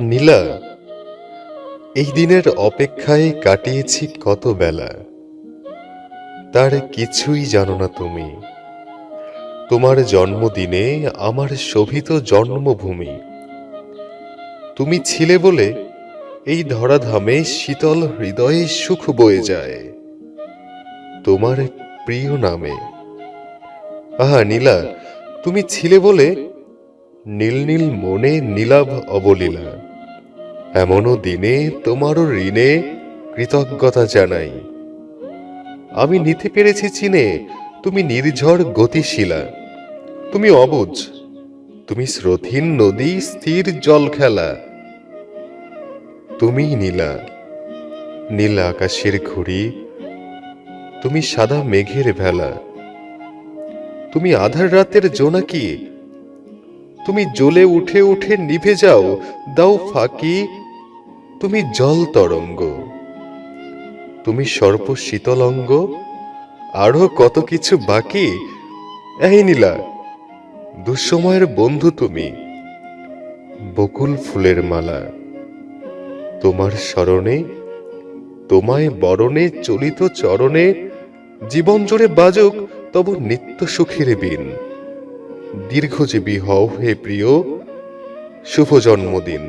নীলা, এই দিনের অপেক্ষায় কাটিয়েছি কত বেলা। তার কিছুই জানো না তুমি। তোমার জন্মদিনে আমার শোভিত জন্মভূমি। তুমি ছিলে বলে এই ধরাধামে শীতল হৃদয়ে সুখ বয়ে যায়। তোমার প্রিয় নামে। আহা, নীলা, তুমি ছিলে বলে নীল নীল মনে নীলাভ অবলীলা। এমনও দিনে তোমারও ঋণে কৃতজ্ঞতা জানাই। আমি নিতে পেরেছি চিনে, তুমি নির্ঝর গতিশীলা। তুমি অবুজ, তুমি স্রোতহীন নদী, স্থির জল খেলা। তুমি নীলা, নীল আকাশের ঘুড়ি। তুমি সাদা মেঘের ভেলা। তুমি আধার রাতের জোনাকি তুমি জ্বলে উঠে উঠে নিভে যাও, দাও ফাঁকি। তুমি জল তরঙ্গ। তুমি সর্প শীতলঙ্গ আরও কত কিছু বাকি? এই নীলা, দুঃসময়ের বন্ধু তুমি, বকুল ফুলের মালা। তোমার স্মরণে, তোমায় বরণে চলিত চরণে, জীবন জুড়ে বাজুক তব নিত্য সুখের বিন দীর্ঘজীবী হও হে প্রিয় শুভ জন্মদিন।